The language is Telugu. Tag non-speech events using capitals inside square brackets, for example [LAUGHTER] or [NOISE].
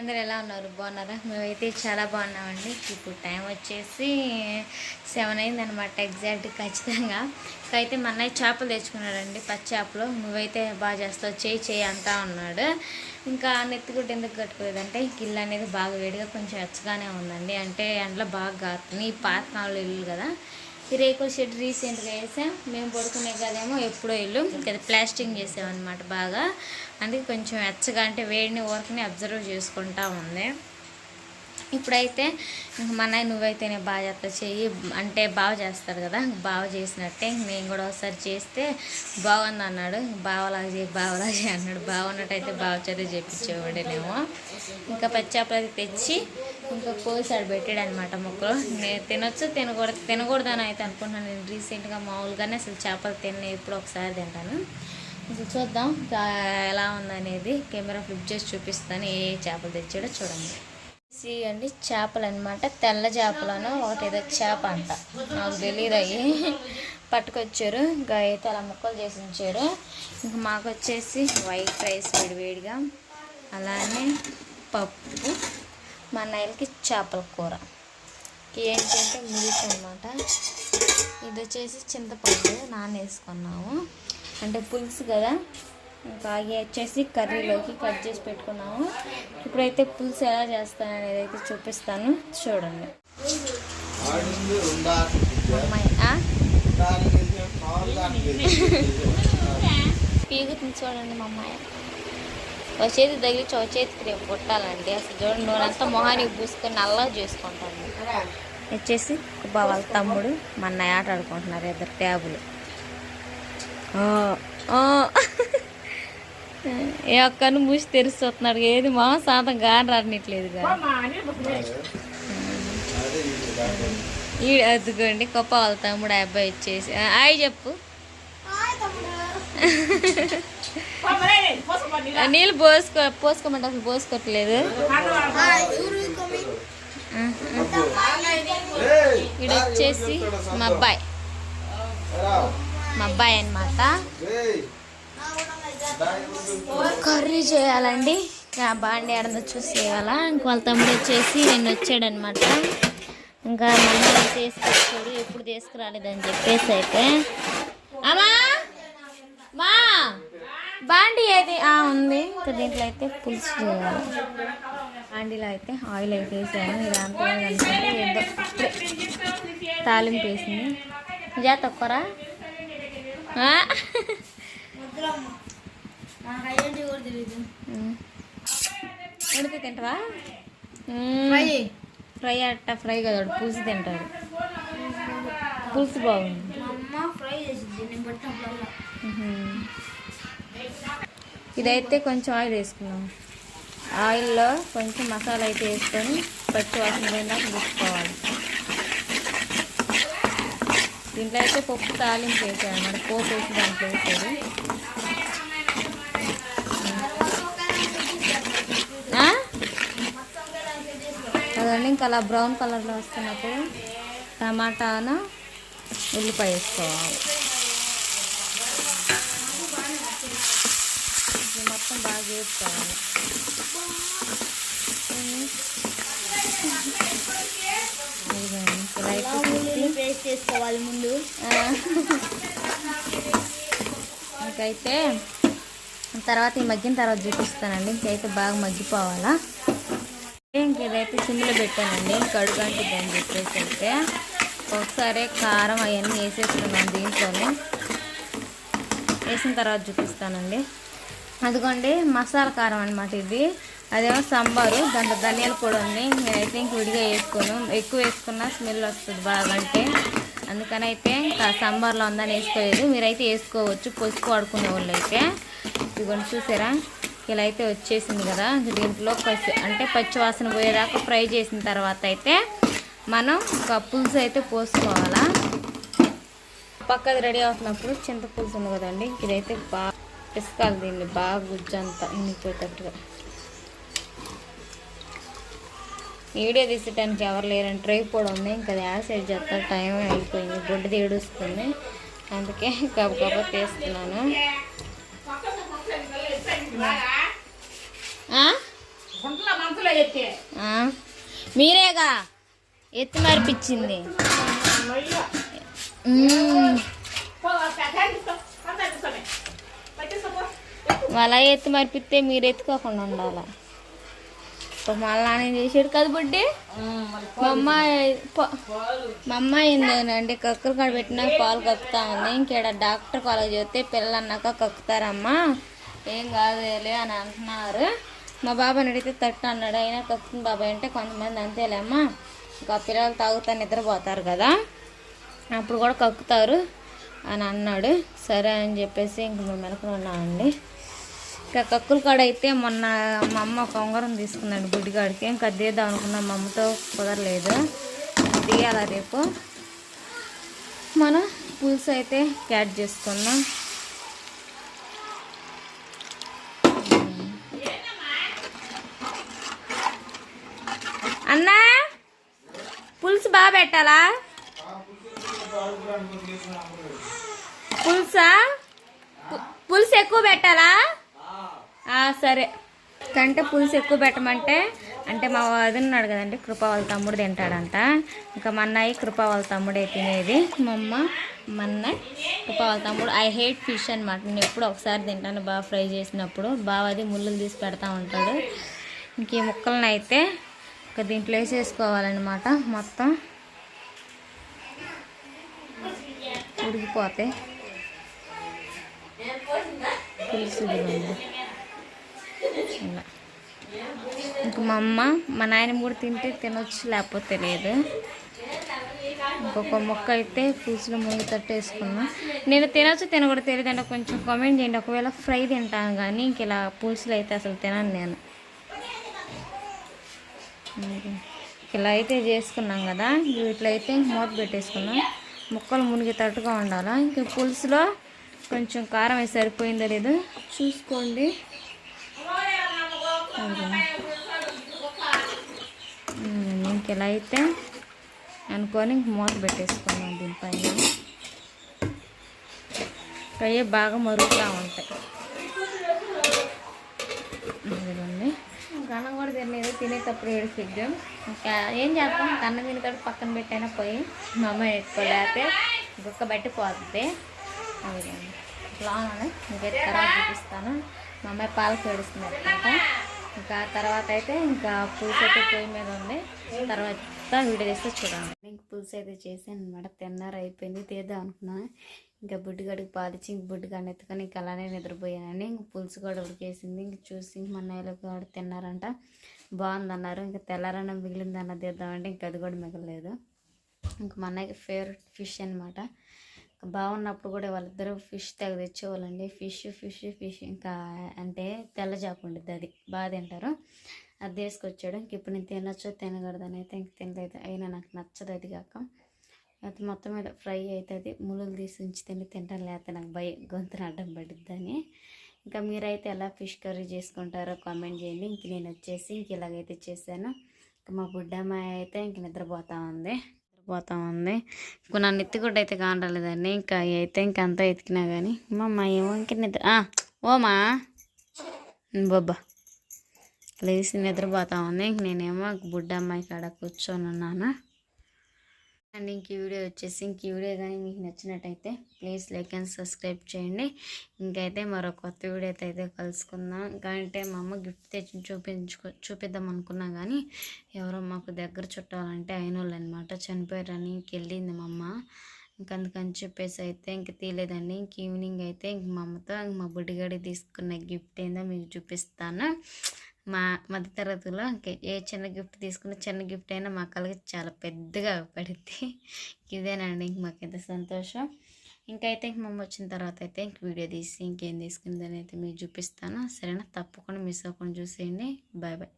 అందరు ఎలా ఉన్నారు? బాగున్నారా? మేమైతే చాలా బాగున్నామండి. ఇప్పుడు టైం వచ్చేసి సెవెన్ అయింది అనమాట ఎగ్జాక్ట్ ఖచ్చితంగా. అయితే మా అన్నయ్య చేపలు తెచ్చుకున్నాడండి పచ్చి చేపలు. నువ్వైతే బాగా చేస్తావు చేయి చేయి అంతా ఉన్నాడు. ఇంకా నెత్తిగుడ్డ ఎందుకు కట్టుకోలేదంటే ఇల్లు అనేది బాగా వేడిగా కొంచెం ఎచ్చగానే ఉందండి. అంటే ఎండలో బాగా కాస్తుంది ఈ పాత ఇల్లు కదా. ఈ రేకుల షెడ్ రీసెంట్గా వేసాం. మేము పడుకునే కదేమో ఎప్పుడో ఇల్లు. ఇంకా ప్లాస్టింగ్ చేసామన్నమాట బాగా. అందుకే కొంచెం వెచ్చగా అంటే వేడిని వర్క్ని అబ్జర్వ్ చేసుకుంటా ఉంది. ఇప్పుడైతే ఇంక మా నాయన నువ్వైతేనే బాగా చేస్తా చెయ్యి అంటే బాగా చేస్తారు కదా బాగా చేసినట్టే ఇంక నేను కూడా ఒకసారి చేస్తే బాగుంది అన్నాడు. బావలాగా చేయి బావలాగా చేయి అన్నాడు. బాగున్నట్టయితే బాగా చదివి చేపించేవాడేనేమో. ఇంకా పచ్చాపలు తెచ్చి ఇంకా కోసాడు పెట్టాడు అనమాట మొక్కలు. నేను తినొచ్చు తినకూడదు తినకూడదని అయితే అనుకుంటున్నాను. నేను రీసెంట్గా మామూలుగానే అసలు చేపలు తిన్న ఎప్పుడు ఒకసారి తింటాను. అసలు చూద్దాం ఎలా ఉందనేది కెమెరా ఫ్లిప్ చేసి చూపిస్తాను. ఏ చేపలు తెచ్చాడో చూడండి. అండి చేపలు అనమాట తెల్ల చేపలను ఒకటి ఏదో చేప అంట. నాకు తెలియదు అవి పట్టుకొచ్చారు. ఇంకా అయితే అలా ముక్కలు చేసి ఉంచారు. ఇంకా మాకు వచ్చేసి వైట్ రైస్ వేడివేడిగా అలానే పప్పు. మా నైల్కి చేపల కూర. ఏంటంటే మిల్క్ అనమాట ఇది వచ్చేసి చింతపండు నానేసుకున్నాము. అంటే పులుసు కదా. ఇంకా అవి వచ్చేసి కర్రీలోకి కట్ చేసి పెట్టుకున్నాము. ఇప్పుడైతే పులుసు ఎలా చేస్తాను అనేది అయితే చూపిస్తాను. చూడండి. పీగుతుంది చూడండి మా అమ్మాయి. ఒక చేతి తగిలించి ఒక చేతికి రేపు కొట్టాలండి. అసలు చూడండి నూనెంతా మొహానికి పూసుకొని నల్లగా చేసుకుంటాను. వచ్చేసి బా వాళ్ళ తమ్ముడు మా అన్నయ్య ఆట ఆడుకుంటున్నారు ఇద్దరు ట్యాబులు. ఆ, ఆ. ఏ ఒక్కను మూసి తెరుస్తున్నాడు ఏది మా శాతం గాని రానిట్లేదు అదే ఇది దాంట్లో. ఈ అదుగోండి గొప్ప వాళ్ళ తమ్ముడు ఆ అబ్బాయి వచ్చేసి. ఆ, హాయ్ చెప్పు. నీళ్ళు పోసుకో పోసుకోమంటే అసలు పోసుకోవట్లేదు వచ్చేసి మా అబ్బాయి. రా. మా అబ్బాయి అనమాట కర్రీ చేయాలండి. ఇంకా బాండి ఆడందో చూసి చేయాలా ఇంక వాళ్ళ తమ్ముడు వచ్చేసి నేను వచ్చాడనమాట ఇంకా మన తీసుకొచ్చాడు ఎప్పుడు తీసుకురాలేదని చెప్పేసి అయితే అమ్మా మా బాండి ఏది? ఆ, ఉంది. ఇంకా దీంట్లో అయితే పులుసు చేయాలి. బాండీలో అయితే ఆయిల్ అయితే వేసాను ఏదో ఇప్పుడే తాలింపు వేసింది. జా తక్కువరా ఉడికి తింటావా? ఫ్రై అట్ట ఫ్రై కదా పులుసు తింటాడు. పులుసు బాగుంది. మ్మ్. ఇదైతే కొంచెం ఆయిల్ వేసుకున్నాం ఆయిల్లో కొంచెం మసాలా అయితే వేసుకొని పచ్చి వాసన పోయిందాక తీసుకోవాలి దీంట్లో అయితే పప్పు తాలింపు వేసాడు అన్నమాట పోపు వేసి దాంట్లో వేసాడు అదండి ఇంకా అలా బ్రౌన్ కలర్లో వస్తున్నప్పుడు టమాటాను ఉల్లిపాయ వేసుకోవాలి ఇది మొత్తం బాగా వేసుకోవాలి పేస్ట్ చేసుకోవాలి ముందు. ఇంకైతే తర్వాత ఈ మగ్గిన తర్వాత చూపిస్తానండి. ఇంకైతే బాగా మగ్గిపోవాలా. ఇంక ఇదైతే సిమ్లో పెట్టానండి కడుగు అంటిద్దని చెప్పేసి అయితే. ఒకసారి కారం అవన్నీ వేసేసుకున్నాను దీంట్లోనే. వేసిన తర్వాత చూపిస్తానండి. అదిగోండి మసాలా కారం అనమాట ఇది. అదేమో సాంబారు దాంట్లో ధనియాలు కూడా ఉంది. నేనైతే ఇంక విడిగా వేసుకోను. ఎక్కువ వేసుకున్నా స్మెల్ వస్తుంది బాగా అంటే. అందుకని అయితే ఇంకా సాంబార్లో ఉందని వేసుకోలేదు. మీరైతే వేసుకోవచ్చు. పసుపు వాడుకునే వాళ్ళు అయితే. ఇదిగోండి చూసారా? ఇలా అయితే వచ్చేసింది కదా. దీంట్లో పచ్చి అంటే పచ్చివాసన పోయేదాకా ఫ్రై చేసిన తర్వాత అయితే మనం ఒక పులుసు అయితే పోసుకోవాలా. పక్కది రెడీ అవుతున్నప్పుడు చింత పులుసు ఉంది కదండి. ఇదైతే బాగా పిసకాలి దీన్ని బాగా గుజ్జంతా ఇనిపోయేటట్టుగా వీడియో తీసేటానికి ఎవరు లేరని ట్రై కూడా ఉంది ఇంకా అది యాడ్ సైడ్ చేస్తా టైం అయిపోయింది గుడ్డ తీడుస్తుంది అందుకే గబగబా తీస్తున్నాను? మీరేగా? ఎత్తి మరిపించింది మ్మ్. వాళ్ళ ఎత్తి మరిపిస్తే మీరు ఎత్తుకోకుండా ఉండాలి? మళ్ళీ నాన్న చేసాడు కదా బుడ్డి? మా అమ్మాయి మా అమ్మాయి ఏంటంటే కక్కలు కాడ పెట్టినా పాలు కక్కుతా ఉంది. ఇంకేడ డాక్టర్ కాలేజ్ చెప్తే పిల్లలు అన్నాక కక్కుతారమ్మా. ఏం కాదులే అని అంటున్నారు. మా బాబాని అడిగితే తట్టు అన్నాడు. అయినా కక్కుతుంది బాబాయ్ అంటే కొంతమంది అంతేలేమ్మా. ఇంకా పిల్లలు తాగుతా నిద్రపోతారు కదా. అప్పుడు కూడా కక్కుతారు. అని అన్నాడు. సరే అని చెప్పేసి ఇంక మేము వెనకనే ఉన్నామండి. ఇంకా కక్కుల కాడ అయితే మొన్న మా అమ్మ ఒక ఉంగరం తీసుకుందండి గుడ్డిగాడికి. ఇంకా అది తీద్దాం అనుకున్నాం. మా అమ్మతో కుదరలేదు. దిగాల రేపు? మనం పులుసు అయితే క్యాట్ చేసుకున్నాం అన్నా పులుసు బాగా పెట్టాలా. పులుసా? పులుసు ఎక్కువ పెట్టాలా? సరే. కంటే పులుసు ఎక్కువ పెట్టమంటే అంటే మా అది ఉన్నాడు కదండి కృప వాళ్ళ తమ్ముడు తింటాడంట. ఇంకా మా అన్నయ్య కృప వాళ్ళ తమ్ముడే తినేది. మా అమ్మ మా కృప వాళ్ళ తమ్ముడు. ఐ హేట్ ఫిష్ అనమాట నేను ఎప్పుడు ఒకసారి తింటాను బాగా ఫ్రై చేసినప్పుడు. బాగా అది ముళ్ళులు తీసి పెడతా ఉంటాడు. ఇంక ఈ ముక్కలను అయితే ఇంకా దీంట్లో వేసేసుకోవాలన్నమాట. మొత్తం ఉడికిపోతే. పులుసు ఇంక మా అమ్మ మా నాయన కూడా తింటే తినొచ్చు లేకపోతే లేదు. ఇంకొక మొక్క అయితే పులుసులో మునిగి తట్టేసుకున్నా. నేను తినొచ్చు తినకూడదు తెలియదు అంటే కొంచెం కామెంట్ చేయండి. ఒకవేళ ఫ్రై తింటాను కానీ ఇంక ఇలా పులుసులు అయితే అసలు తినను నేను. ఇలా అయితే చేసుకున్నాం కదా. వీటిలో అయితే మూత పెట్టేసుకున్నాం ముక్కలు మునిగి తట్టుగా ఉండాలా. ఇంక పులుసులో కొంచెం కారం వేసి సరిపోయిందో లేదో? చూసుకోండి. ఇంకెలా ఇంక అయితే అనుకొని ఇంక మూత పెట్టేసుకున్నాం దీనిపైన. అయ్యే బాగా మరుగుతూ ఉంటాయి. ఇదిగోండి. కన్నం కూడా తినలేదు. తినేటప్పుడు ఏడిపిద్దాం. ఇంకా ఏం చేస్తాం కన్న తినేటప్పుడు పక్కన పెట్టైనా పోయి మా అమ్మ ఎత్తుకోలేకపోతే గుక్క బట్టి పోతుంది అదిగోండి ఇట్లా ఉంది ఇంకైతే తర్వాత చూపిస్తాను. మా అమ్మాయి పాలు పేడుస్తుంది అనమాట ఇంకా తర్వాత అయితే ఇంకా పులుసు అయితే పొయ్యి మీద ఉంది. తర్వాత వీడియో చేస్తే చూడండి ఇంక పులుసు అయితే చేసాను అనమాట తిన్నారు? అయిపోయింది. తీద్దాం అనుకున్నాను ఇంకా బుడ్డిగడికి పాలిచ్చి ఇంక బుడ్డిగాడిని ఎత్తుకొని ఇంక అలానే నిద్రపోయానండి. ఇంక పులుసు కూడా ఉడికేసింది. ఇంక చూసి ఇంక మా నెలలో కూడా తిన్నారంట. బాగుందన్నారు. ఇంకా తెల్లారన్నం మిగిలిందన్న తీద్దామంటే ఇంక అది కూడా మిగలలేదు. ఇంక మా అన్నయ్యకి ఫేవరెట్ ఫిష్ అనమాట బాగున్నప్పుడు కూడా వాళ్ళిద్దరూ ఫిష్ తెగ తెచ్చేవాళ్ళండి. ఫిష్ ఫిష్ ఫిష్ ఇంకా అంటే తెల్ల చేప ఉండిద్ది అది. బాగా తింటారు. అది తీసుకొచ్చాడు. ఇంక ఇప్పుడు నేను తినొచ్చో తినకూడదని అయితే ఇంక తినలేదు. అయినా నాకు నచ్చదు అది కాక. అది మొత్తం మీద ఫ్రై అవుతుంది ములులు తీసి ఉంచి తిని తింటాను. లేకపోతే నాకు భయం. గొంతున అడ్డం పడుద్దని. ఇంకా మీరైతే ఎలా ఫిష్ కర్రీ చేసుకుంటారో కామెంట్ చేయండి. ఇంక నేను వచ్చేసి ఇంక ఇలాగైతే చేశాను. ఇంక మా బుడ్డమ్మాయి అయితే ఇంక నిద్రపోతా ఉంది. పోతా ఉంది ఇంకో నా నెత్తి గుడ్డ అయితే కానరాలేదండి. ఇంకా అయితే ఇంక అంతా ఎతికినా కానీ మా అమ్మ ఏమో ఇంక నిద్ర ఓమా. బొబ్బా. లేచి నిద్రపోతా ఉంది ఇంక నేనేమో బుడ్డ అమ్మాయి కాడ కూర్చొని ఉన్నాను అండ్ ఇంక వీడియో వచ్చేసి ఇంక వీడియో కానీ మీకు నచ్చినట్టయితే ప్లీజ్ లైక్ అండ్ సబ్స్క్రైబ్ చేయండి. ఇంకైతే మరో కొత్త వీడియో అయితే కలుసుకుందాం. ఇంకా అంటే మా అమ్మ గిఫ్ట్ తెచ్చి చూపించుకో చూపిద్దాం అనుకున్నా కానీ ఎవరో మాకు దగ్గర చుట్టాలంటే అయిన వాళ్ళు అనమాట చనిపోయారని ఇంకెళ్ళింది మా అమ్మ. ఇంక అందుకని చెప్పేసి అయితే ఇంక తీయలేదండి. ఇంక ఈవినింగ్ అయితే ఇంక మా అమ్మతో ఇంక మా బుడ్డిగాడి తీసుకున్న గిఫ్ట్ ఏందో మీకు చూపిస్తాను. మా మధ్య తరగతిలో ఏ చిన్న గిఫ్ట్ తీసుకున్న చిన్న గిఫ్ట్ అయినా మా కళ్ళకి చాలా పెద్దగా పడింది. [LAUGHS] ఇదేనండి ఇంక మాకు ఎంత సంతోషం. ఇంకైతే ఇంక మమ్మ వచ్చిన తర్వాత అయితే ఇంక వీడియో తీసి ఇంకేం తీసుకుందని అయితే మీకు చూపిస్తాను. సరేనా? తప్పకుండా మిస్ అవ్వకుండా చూసేయండి. Bye bye.